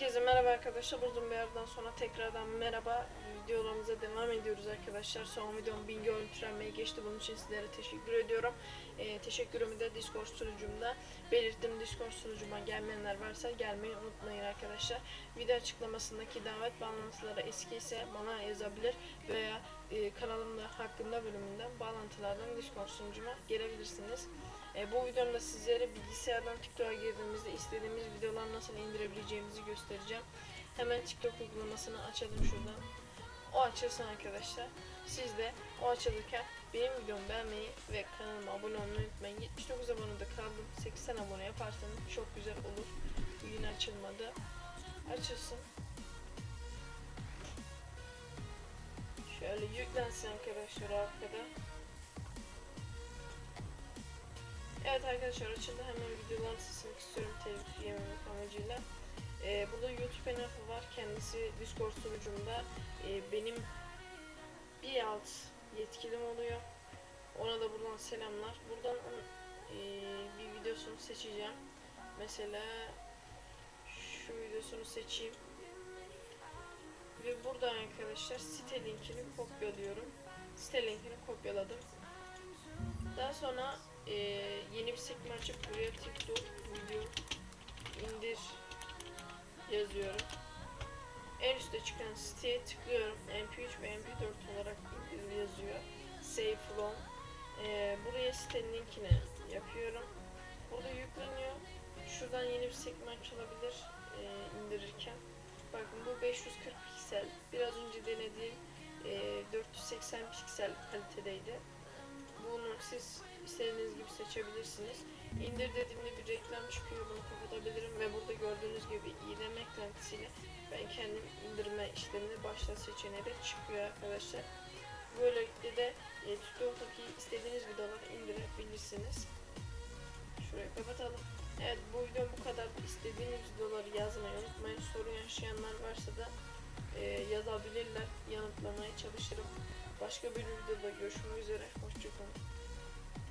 Herkese merhaba arkadaşlar. Uzun bir aradan sonra tekrardan merhaba. Videolarımıza devam ediyoruz arkadaşlar. Son videom 1000 görüntülenmeye geçti. Bunun için sizlere teşekkür ediyorum. Ee, teşekkürümü de Discord sunucumda belirttim. Discord sunucuma gelmeyenler varsa gelmeyi unutmayın arkadaşlar. Video açıklamasındaki davet bağlantıları eski ise bana yazabilir veya e, kanalımda hakkında bölümünden bağlantılardan Discord sunucuma gelebilirsiniz. E, bu videomda sizlere bilgisayardan TikTok'a girdiğimizde istediğimiz videoları nasıl indirebileceğimizi göstereceğim. Hemen TikTok uygulamasını açalım şuradan. O açılsın arkadaşlar. Siz de o açılırken benim videomu beğenmeyi ve kanalıma abone olmayı unutmayın. 79 abonede kaldım. 80 abone yaparsanız çok güzel olur. Bu açılmadı. Açılsın. Şöyle yüklensin arkadaşlar arkada. Evet arkadaşlar açıldı hemen videolarını silmek istiyorum telif yememek amacıyla. Ee, burada YouTube kanalım var kendisi Discord sunucumda ee, benim bir alt yetkilim oluyor. Ona da buradan selamlar. Buradan ee, bir videosunu seçeceğim. Mesela şu videosunu seçeyim. Ve burada arkadaşlar site linkini kopyalıyorum. Site linkini kopyaladım. Daha sonra e, yeni bir sekme açıp buraya TikTok video indir yazıyorum. En üstte çıkan siteye tıklıyorum. MP3 ve MP4 olarak yazıyor. Save from. E, buraya sitenin linkini yapıyorum. Burada yükleniyor. Şuradan yeni bir sekme açılabilir e, indirirken. Bakın bu 540 piksel. Biraz önce denediğim e, 480 piksel kalitedeydi. İstediğiniz gibi seçebilirsiniz. İndir dediğimde bir reklam çıkıyor. Bunu kapatabilirim ve burada gördüğünüz gibi iğneme eklentisiyle ben kendim indirme işlemini başla seçeneği de çıkıyor arkadaşlar. Böylelikle de e, TikTok'taki istediğiniz videoları indirebilirsiniz. Şurayı kapatalım. Evet bu video bu kadar. İstediğiniz videoları yazmayı unutmayın. Sorun yaşayanlar varsa da e, yazabilirler. Yanıtlamaya çalışırım. Başka bir videoda görüşmek üzere. Hoşçakalın.